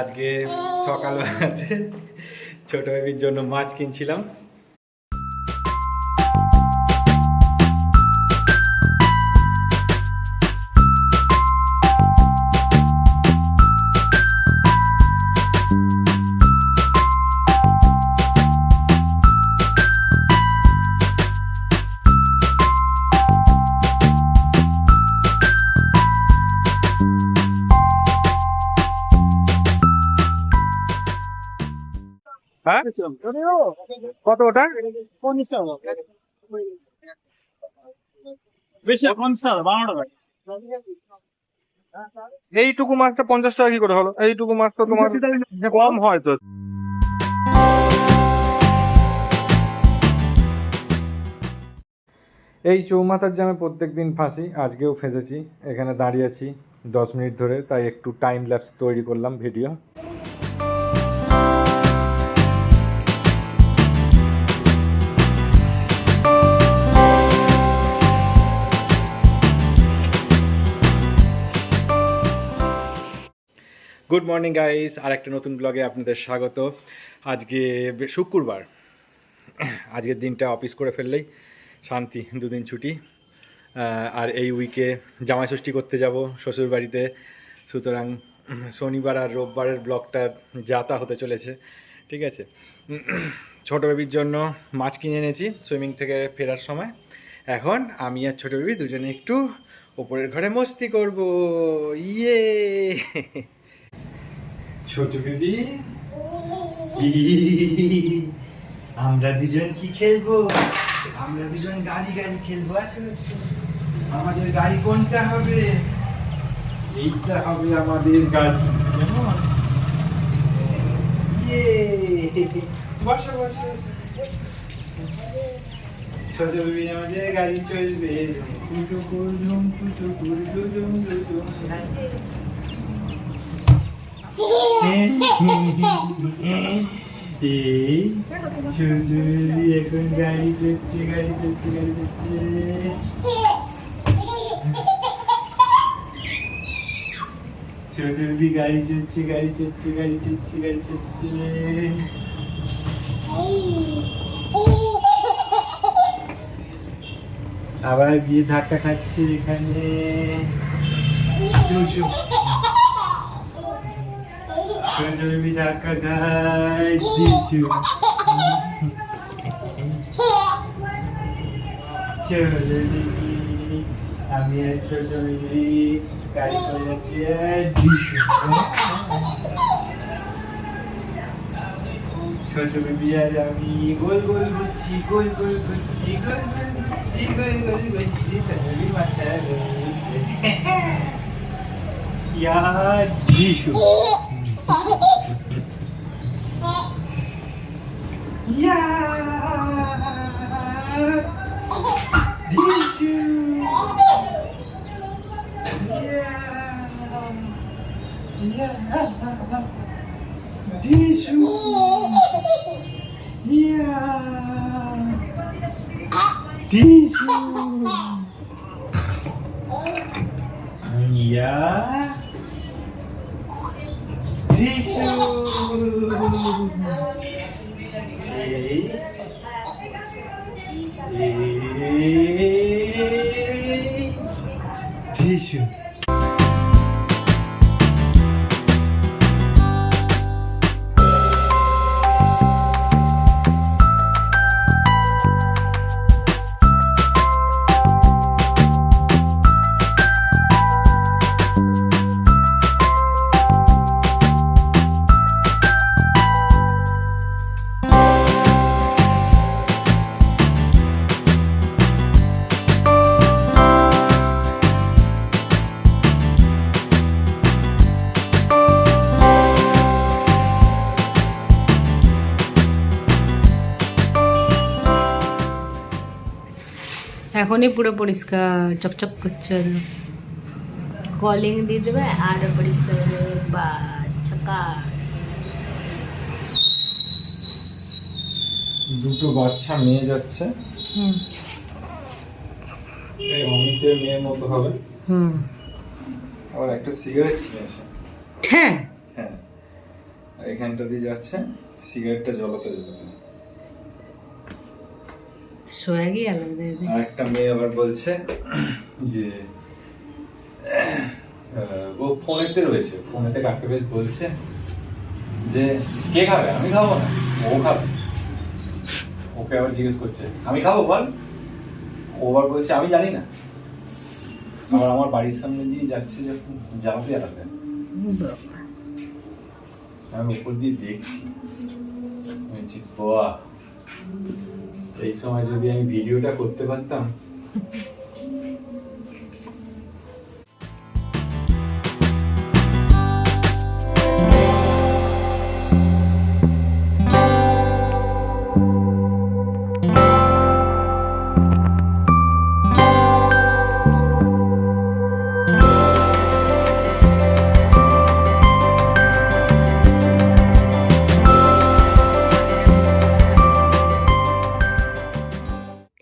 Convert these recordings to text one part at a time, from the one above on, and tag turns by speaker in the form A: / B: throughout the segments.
A: আজকে সকালবেলাতে ছোট বেবির জন্য মাছ কিনছিলাম। হ্যাঁ? কত ওটা
B: বেশি পঞ্চাশ বারো টাকা
A: এইটুকু মাছটা পঞ্চাশ টাকা কি করে হলো? এইটুকু মাছ তো তোমার কম হয় তো। এই চৌমাথার জামে প্রত্যেক দিন ফাঁসি আজকেও ফেঁসেছি এখানে দাঁড়িয়ে আছি দশ মিনিট ধরে তাই একটু টাইম ল্যাপস তৈরি করলাম ভিডিও গুড মর্নিং গাইস আর একটা নতুন ব্লগে আপনাদের স্বাগত। আজকে শুক্রবার। আজকের দিনটা অফিস করে ফেললেই শান্তি, দুদিন ছুটি। আর এই উইকে জামাই ষষ্ঠী করতে যাব শ্বশুর বাড়িতে। সুতরাং শনিবার আর রোববারের ব্লগটা যাতা হতে চলেছে। ঠিক আছে? ছোটো বেবির জন্য মাছ কিনে এনেছি সুইমিং থেকে ফেরার সময়। এখন আমি আর ছোটো বেবি দুজনে একটু ওপরের ঘরে মস্তি করব। ইয়ে! ছোট বেবি। আমরা দুজন কি খেলব? আমরা দুজন গাড়ি গাড়ি খেলব আমাদের গাড়ি কোনটা হবে? এইটা হবে আমাদের গাড়ি। কেমন? ইয়ে। বসো ছোট বেবি আমাদের গাড়ি চলবে। এই সুজুরি এখন গাড়ি চড়ছে গাড়ি চড়ছে গাড়ি চড়ছে গাড়ি চড়ছে গাড়ি চড়ছে গাড়ি চড়ছে গাড়ি চড়ছে আবার গিয়ে ধাক্কা খাচ্ছে এখানে। দুশো ছোটবি ধাক্কা খায় দিশু ছোটবি আমি আর ছোটবি গাড়ি করে যাচ্ছি আর দিশু ছোট বেবি আর আমি গোল গোল ঘুরছি গোল গোল ঘুরছি গোল গোল ঘুরছি গোল গোল ঘুরছি ছোটবি মাথা Did you? Yeah. Yeah. Did you? Yeah. Did you? Yeah. Did you? Hey. için
C: এখনই পুরো পরিষ্কার চকচক করছে কলিং দিয়ে দেবে আর পরিষ্কার বা
A: দুটো বাচ্চা মেয়ে যাচ্ছে।
C: হুম।
A: এই অমিতের মেয়ের মতো হবে।
C: হুম।
A: আবার একটা সিগারেট কিনেছে।
C: হ্যাঁ।
A: হ্যাঁ। এখানটা দিয়ে যাচ্ছে সিগারেটটা জ্বলাতে জ্বলাতে
C: সোয়াগই আলাদা এদের।
A: আর একটা মেয়ে আবার বলছে যে ও ফোনেতে রয়েছে ফোনেতে কাকে বেশ বলছে যে কে খাবে? আমি খাব না। ও খাবে। ওকে আবার জিজ্ঞেস করছে আমি খাব? বল। ও আবার বলছে আমি জানি না। আবার আমার বাড়ির সামনে দিয়ে যাচ্ছে যখন যাবে আলাদা আমি উপর দিয়ে দেখছি। বাহ! এই সময় যদি আমি ভিডিওটা করতে পারতাম।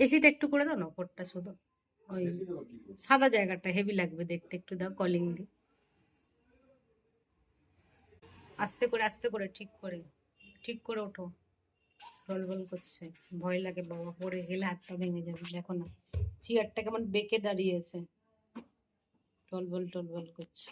C: এসিটা একটু করে দাও না ওপরটা শুধু। ওই সাদা জায়গাটা হেভি লাগবে দেখতে একটু দাও কলিং দি। আস্তে করে আস্তে করে ঠিক করে। ঠিক করে ওঠো। টলবল করছে। ভয় লাগে বাবা পড়ে গেলে হাতটা ভেঙে যাবে। দেখো না চেয়ারটা কেমন বেঁকে দাঁড়িয়েছে। টলবল টলবল করছে।